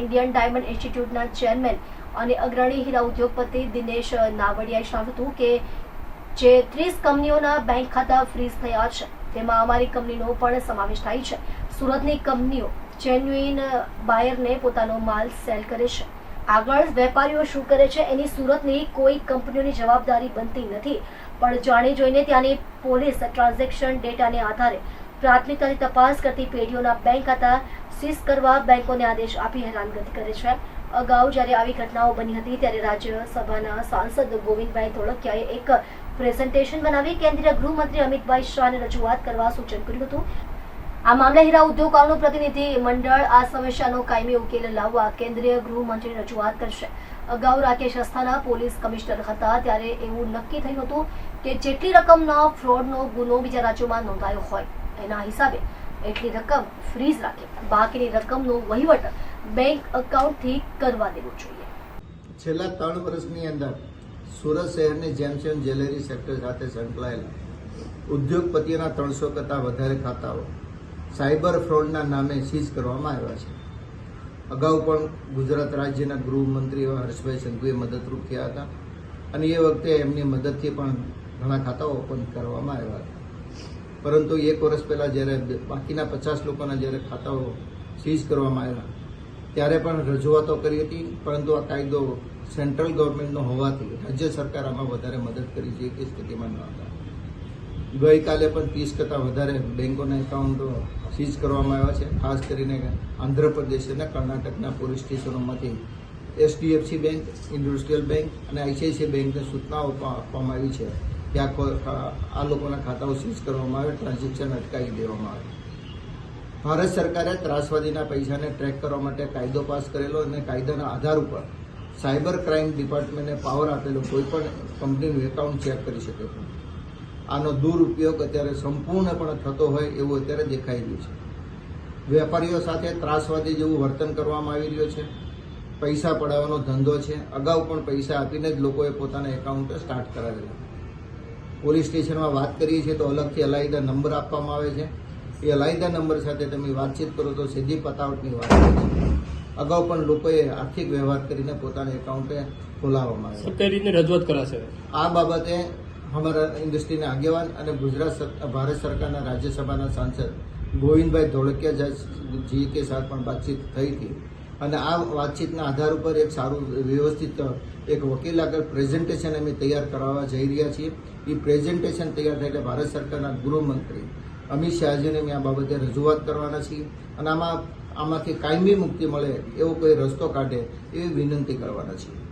Indian diamond ઇન્સ્ટિટ્યૂટના chairman અને અગ્રણી હીરા ઉદ્યોગપતિ દિનેશ નાવડિયાએ જણાવ્યું હતું કે જે ત્રીસ કંપનીઓના બેંક ખાતા ફ્રીઝ થયા છે, તેમાં અમારી કંપનીનો પણ સમાવેશ થાય છે. સુરતની કંપનીઓ જેન્યુઇન બાયરને પોતાનો માલ સેલ કરે છે. આગળ વેપારીઓ શું કરે છે એની સુરતની કોઈ કંપનીઓની જવાબદારી બનતી નથી, પણ જાણી જોઈને ત્યાંની પોલીસ ટ્રાન્ઝેક્શન ડેટાને આધારે પ્રાથમિકતાની તપાસ કરતી પેઢીઓના બેંક ખાતા સીઝ કરવા બેંકોને આદેશ આપી હેરાનગતિ કરે છે. અગાઉ જ્યારે આવી ઘટનાઓ બની હતી, ત્યારે રાજ્યસભાના સાંસદ ગોવિંદભાઈ ધોળકિયાએ એક પ્રેઝન્ટેશન બનાવી કેન્દ્રીય ગૃહમંત્રી અમિતભાઈ શાહને રજૂઆત કરવા સૂચન કર્યું હતું. આ મામલે હીરા ઉદ્યોગકારોનું પ્રતિનિધિ મંડળ આ સમસ્યાનો કાયમી ઉકેલ લાવવા કેન્દ્રીય ગૃહમંત્રીને રજૂઆત કરશે. અગાઉ રાકેશ અસ્થાના પોલીસ કમિશનર હતા, ત્યારે એવું નક્કી થયું હતું કે જેટલી રકમના ફ્રોડનો ગુનો બીજા રાજ્યોમાં નોંધાયો હોય, એના હિસાબે એટલી રકમ ફ્રીઝ રાખે. બાકીની રકમનો વહીવટ બેંક એકાઉન્ટથી કરવા દેવો જોઈએ. છેલ્લા ત્રણ વર્ષની અંદર સુરત શહેરની જેમસેન જ્વેલરી સેક્ટર સાથે સંકળાયેલા ઉદ્યોગપતિઓના ત્રણસો કરતાં વધારે ખાતાઓ સાયબર ફ્રોડના નામે સીઝ કરવામાં આવ્યા છે. અગાઉ પણ ગુજરાત રાજ્યના ગૃહમંત્રી હર્ષભાઈ સંઘવીએ મદદરૂપ થયા હતા અને એ વખતે એમની મદદથી પણ ઘણા ખાતાઓ ઓપન કરવામાં આવ્યા હતા. પરંતુ એક વર્ષ પહેલાં જ્યારે બાકીના પચાસ લોકોના જ્યારે ખાતાઓ સીઝ કરવામાં આવ્યા, ત્યારે પણ રજૂઆતો કરી હતી, પરંતુ આ કાયદો સેન્ટ્રલ ગવર્મેન્ટનો હોવાથી રાજ્ય સરકાર આમાં વધારે મદદ કરી છે એ સ્થિતિમાં ન હતા. ગઈકાલે પણ ત્રીસ કરતાં વધારે બેંકોના એકાઉન્ટો સીઝ કરવામાં આવ્યા છે, ખાસ કરીને આંધ્રપ્રદેશ અને કર્ણાટકના પોલીસ સ્ટેશનોમાંથી. એચડીએફસી બેંક, ઇન્ડસ્ટ્રીયલ બેંક અને આઈસીઆઈસીઆઈ બેંકને સૂચનાઓ આપવામાં આવી છે. કે આ લોકોના ખાતાઓ સીઝ કરવામાં આવે ટ્રાન્ઝેક્શન અટકાવી દેવામાં આવે. ભારત સરકારે ત્રાસવાદીના પૈસાને ટ્રેક કરવા માટે કાયદો પાસ કરેલો અને કાયદાના આધાર ઉપર સાયબર ક્રાઇમ ડિપાર્ટમેન્ટને પાવર આપેલો, કોઈ પણ કંપનીનું એકાઉન્ટ ચેક કરી શકે છે. આનો દુરુપયોગ અત્યારે સંપૂર્ણપણે થતો હોય એવું અત્યારે દેખાઈ રહ્યું છે. વેપારીઓ સાથે ત્રાસવાદી જેવું વર્તન કરવામાં આવી રહ્યું છે. પૈસા પડાવવાનો ધંધો છે. અગાઉ પણ પૈસા આપીને જ લોકોએ પોતાના એકાઉન્ટ સ્ટાર્ટ કરાવેલા. પોલીસ સ્ટેશનમાં વાત કરીએ છીએ તો અલગથી અલાયદા નંબર આપવામાં આવે છે. એ અલાયદા નંબર સાથે તમે વાતચીત કરો તો સીધી પતાવટની વાત છે. અગાઉ પણ લોકોએ આર્થિક વ્યવહાર કરીને પોતાના એકાઉન્ટે ખોલાવવામાં આવે કઈ રીતની રજૂઆત કરાશે? આ બાબતે અમારા ઇન્ડસ્ટ્રીના આગેવાન અને ગુજરાત ભારત સરકારના રાજ્યસભાના સાંસદ ગોવિંદભાઈ ધોળકિયા જી કે સાથે પણ વાતચીત થઈ હતી. અને આ વાતચીતના આધાર ઉપર એક સારું વ્યવસ્થિત એક વકીલ આગળ પ્રેઝન્ટેશન અમે તૈયાર કરાવવા જઈ રહ્યા છીએ. એ પ્રેઝન્ટેશન તૈયાર થાય એટલે ભારત સરકારના ગૃહમંત્રી અમિત શાહજીને અમે આ બાબતે રજૂઆત કરવાના છીએ અને આમાં આમાંથી કાયમી મુક્તિ મળે એવો કોઈ રસ્તો કાઢે એવી વિનંતી કરવાના છીએ.